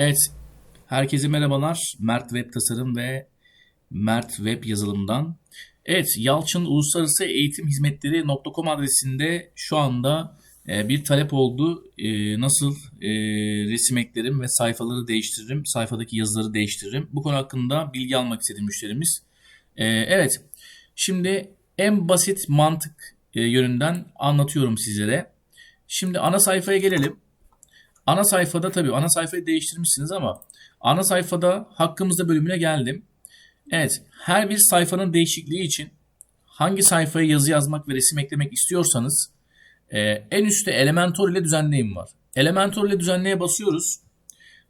Evet, herkese merhabalar. Mert Web Tasarım ve Mert Web Yazılım'dan. Evet, Yalçın Uluslararası Eğitim Hizmetleri.com adresinde şu anda e, bir talep oldu. E, Nasıl e, resim eklerim ve sayfaları değiştiririm, sayfadaki yazıları değiştiririm. Bu konu hakkında bilgi almak istedi müşterimiz. Evet, şimdi en basit mantık yönünden anlatıyorum sizlere. Şimdi ana sayfaya gelelim. Ana sayfada tabii ana sayfayı değiştirmişsiniz ama ana sayfada hakkımızda bölümüne geldim. Evet, her bir sayfanın değişikliği için hangi sayfaya yazı yazmak ve resim eklemek istiyorsanız e, en üstte Elementor ile düzenleyin var. Elementor ile düzenleye basıyoruz.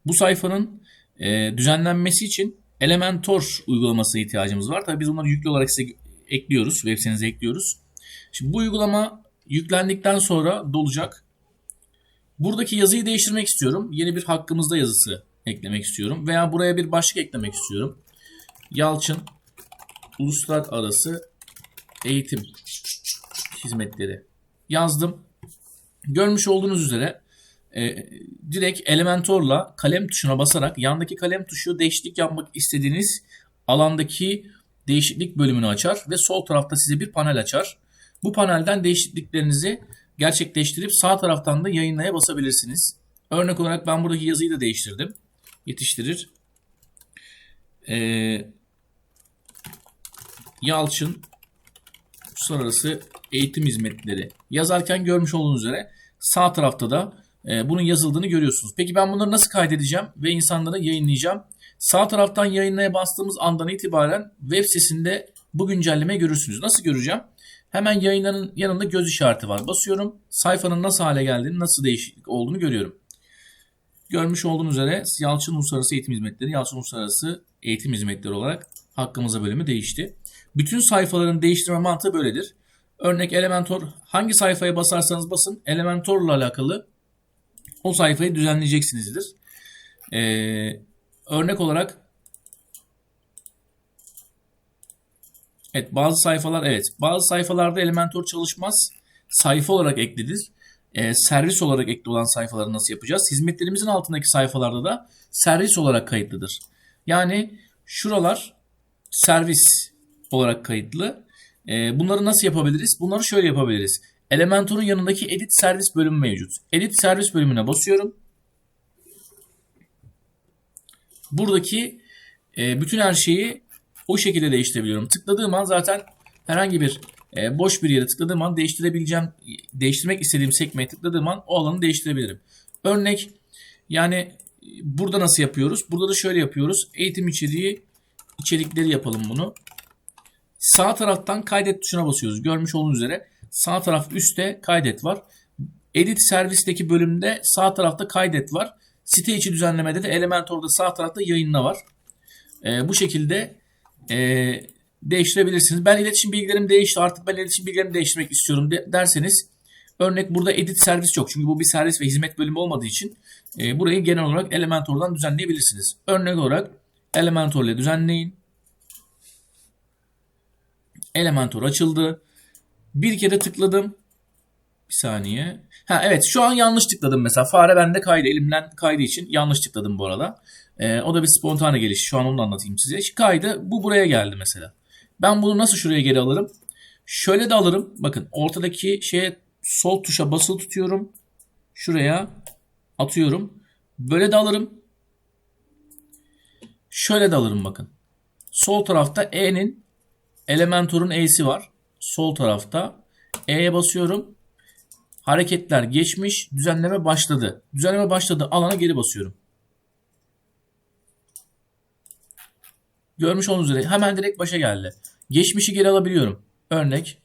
Bu sayfanın e, düzenlenmesi için Elementor uygulamasına ihtiyacımız var. Tabii biz bunları yüklü olarak size ekliyoruz, web sitenize ekliyoruz. Şimdi bu uygulama yüklendikten sonra dolacak. Buradaki yazıyı değiştirmek istiyorum. Yeni bir hakkımızda yazısı eklemek istiyorum. Veya buraya bir başlık eklemek istiyorum. Yalçın Uluslararası Eğitim Hizmetleri yazdım. Görmüş olduğunuz üzere e, direkt Elementor'la kalem tuşuna basarak yandaki kalem tuşu değişiklik yapmak istediğiniz alandaki değişiklik bölümünü açar ve sol tarafta size bir panel açar. Bu panelden değişikliklerinizi gerçekleştirip sağ taraftan da yayınlaya basabilirsiniz. Örnek olarak ben buradaki yazıyı da değiştirdim. Yetiştirir. Ee, Yalçın Uluslararası Eğitim Hizmetleri yazarken görmüş olduğunuz üzere sağ tarafta da e, bunun yazıldığını görüyorsunuz. Peki ben bunları nasıl kaydedeceğim ve insanlara yayınlayacağım? Sağ taraftan yayınlaya bastığımız andan itibaren web sitesinde bu güncellemeyi görürsünüz. Nasıl göreceğim? Hemen yayınların yanında göz işareti var. Basıyorum. Sayfanın nasıl hale geldiğini, nasıl değişiklik olduğunu görüyorum. Görmüş olduğunuz üzere Yalçın Uluslararası Eğitim Hizmetleri, Yalçın Uluslararası Eğitim Hizmetleri olarak hakkımıza bölümü değişti. Bütün sayfaların değiştirme mantığı böyledir. Örnek Elementor hangi sayfaya basarsanız basın Elementor'la alakalı o sayfayı düzenleyeceksinizdir. Ee, örnek olarak Evet bazı sayfalar evet bazı sayfalarda Elementor çalışmaz. Sayfa olarak eklidir. Ee, servis olarak ekli olan sayfaları nasıl yapacağız? Hizmetlerimizin altındaki sayfalarda da servis olarak kayıtlıdır. Yani şuralar servis olarak kayıtlı. Ee, bunları nasıl yapabiliriz? Bunları şöyle yapabiliriz. Elementor'un yanındaki edit servis bölümü mevcut. Edit servis bölümüne basıyorum. Buradaki e, bütün her şeyi o şekilde değiştirebiliyorum. Tıkladığım an zaten herhangi bir e, boş bir yere tıkladığım an değiştirebileceğim, değiştirmek istediğim sekmeye tıkladığım an o alanı değiştirebilirim. Örnek yani burada nasıl yapıyoruz? Burada da şöyle yapıyoruz. Eğitim içeriği içerikleri yapalım bunu. Sağ taraftan kaydet tuşuna basıyoruz. Görmüş olduğunuz üzere sağ taraf üstte kaydet var. Edit servisteki bölümde sağ tarafta kaydet var. Site içi düzenlemede de Elementor'da sağ tarafta yayınla var. E, bu şekilde e, değiştirebilirsiniz. Ben iletişim bilgilerim değişti artık ben iletişim bilgilerimi değiştirmek istiyorum de, derseniz örnek burada edit servis yok. Çünkü bu bir servis ve hizmet bölümü olmadığı için e, burayı genel olarak Elementor'dan düzenleyebilirsiniz. Örnek olarak Elementor ile düzenleyin. Elementor açıldı. Bir kere tıkladım. Bir saniye. Ha evet şu an yanlış tıkladım mesela. Fare bende kaydı. Elimden kaydı için yanlış tıkladım bu arada. Ee, o da bir spontane geliş. Şu an onu da anlatayım size. Kaydı bu buraya geldi mesela. Ben bunu nasıl şuraya geri alırım? Şöyle de alırım. Bakın ortadaki şeye sol tuşa basılı tutuyorum. Şuraya atıyorum. Böyle de alırım. Şöyle de alırım bakın. Sol tarafta E'nin Elementor'un E'si var. Sol tarafta. E'ye basıyorum. Hareketler geçmiş. Düzenleme başladı. Düzenleme başladı. Alana geri basıyorum. Görmüş olduğunuz üzere hemen direkt başa geldi. Geçmişi geri alabiliyorum. Örnek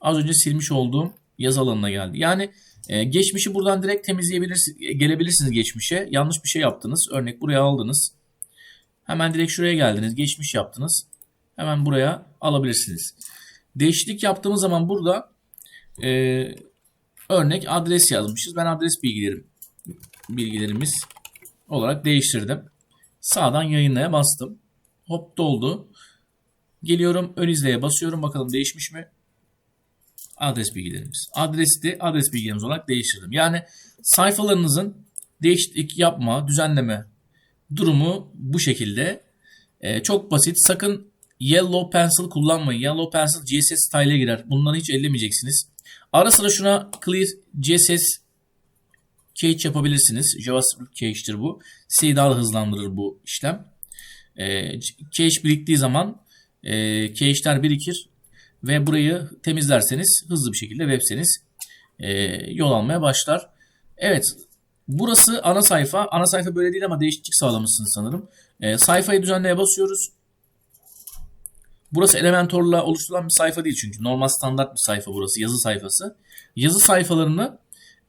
az önce silmiş olduğum yazı alanına geldi. Yani e, geçmişi buradan direkt temizleyebilirsiniz, gelebilirsiniz geçmişe. Yanlış bir şey yaptınız. Örnek buraya aldınız. Hemen direkt şuraya geldiniz. Geçmiş yaptınız. Hemen buraya alabilirsiniz. Değişiklik yaptığımız zaman burada e, örnek adres yazmışız. Ben adres bilgilerim bilgilerimiz olarak değiştirdim. Sağdan yayınlaya bastım. Hop doldu. Geliyorum ön izleye basıyorum. Bakalım değişmiş mi? Adres bilgilerimiz. Adresi adres bilgilerimiz olarak değiştirdim. Yani sayfalarınızın değişiklik yapma, düzenleme durumu bu şekilde. Ee, çok basit. Sakın Yellow Pencil kullanmayın. Yellow Pencil CSS style'e girer. Bunları hiç ellemeyeceksiniz. Ara sıra şuna CSS cache yapabilirsiniz. JavaScript cache'tir bu. C'yi daha da hızlandırır bu işlem. Ee, cache biriktiği zaman e, cache'ler birikir ve burayı temizlerseniz hızlı bir şekilde web siteniz e, yol almaya başlar. Evet burası ana sayfa. Ana sayfa böyle değil ama değişiklik sağlamışsınız sanırım. E, sayfayı düzenleye basıyoruz. Burası Elementor'la oluşturulan bir sayfa değil çünkü. Normal standart bir sayfa burası. Yazı sayfası. Yazı sayfalarını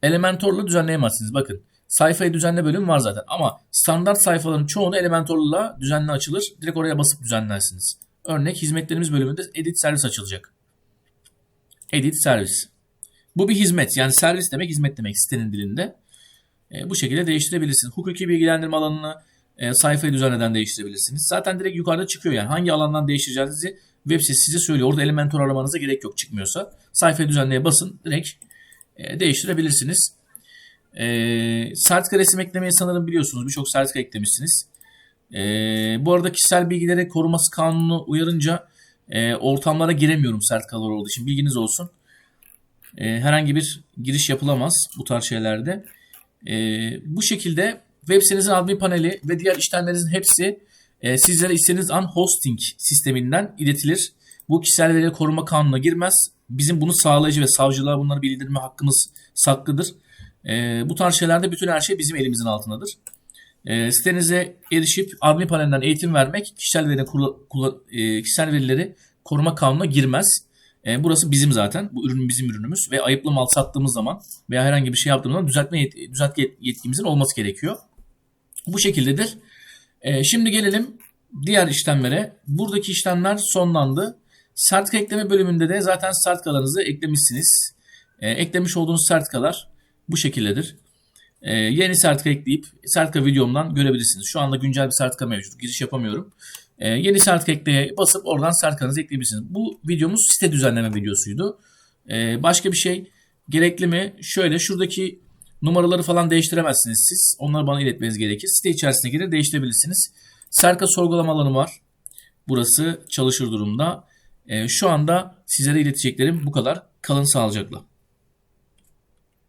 Elementor'la düzenleyemezsiniz. Bakın sayfayı düzenle bölüm var zaten. Ama standart sayfaların çoğunu Elementor'la düzenli açılır. Direkt oraya basıp düzenlersiniz. Örnek hizmetlerimiz bölümünde edit servis açılacak. Edit servis. Bu bir hizmet. Yani servis demek hizmet demek sitenin dilinde. E, bu şekilde değiştirebilirsiniz. Hukuki bilgilendirme alanını e, sayfayı düzenleden değiştirebilirsiniz. Zaten direkt yukarıda çıkıyor yani. Hangi alandan değiştireceğinizi web sitesi size söylüyor. Orada Elementor aramanıza gerek yok çıkmıyorsa. Sayfayı düzenleye basın. Direkt e, değiştirebilirsiniz. E, sertifika resim eklemeyi sanırım biliyorsunuz. Birçok sertifika eklemişsiniz. E, bu arada kişisel bilgileri koruması kanunu uyarınca e, ortamlara giremiyorum sertifikalar olduğu için. Bilginiz olsun. E, herhangi bir giriş yapılamaz bu tarz şeylerde. E, bu şekilde web sitenizin admin paneli ve diğer işlemlerinizin hepsi e, sizlere istediğiniz an hosting sisteminden iletilir. Bu kişisel veri koruma kanununa girmez. Bizim bunu sağlayıcı ve savcılığa bunları bildirme hakkımız saklıdır. E, bu tarz şeylerde bütün her şey bizim elimizin altındadır. E, sitenize erişip admin panelinden eğitim vermek kişisel veri e, kişisel verileri koruma kanununa girmez. E, burası bizim zaten. Bu ürün bizim ürünümüz ve ayıplı mal sattığımız zaman veya herhangi bir şey yaptığımız zaman düzeltme yet- düzeltme yetkimizin olması gerekiyor. Bu şekildedir. E, şimdi gelelim diğer işlemlere. Buradaki işlemler sonlandı. Sertifika ekleme bölümünde de zaten sertifikalarınızı eklemişsiniz. E, eklemiş olduğunuz sertifikalar bu şekildedir. E, yeni sertifika ekleyip sertifika videomdan görebilirsiniz. Şu anda güncel bir sertifika mevcut. Giriş yapamıyorum. E, yeni sertifika ekleye basıp oradan sertifikanızı ekleyebilirsiniz. Bu videomuz site düzenleme videosuydu. E, başka bir şey gerekli mi? Şöyle şuradaki numaraları falan değiştiremezsiniz siz. Onları bana iletmeniz gerekir. Site içerisine girer değiştirebilirsiniz. Serka sorgulama alanı var. Burası çalışır durumda. E, şu anda sizlere ileteceklerim bu kadar. Kalın sağlıcakla.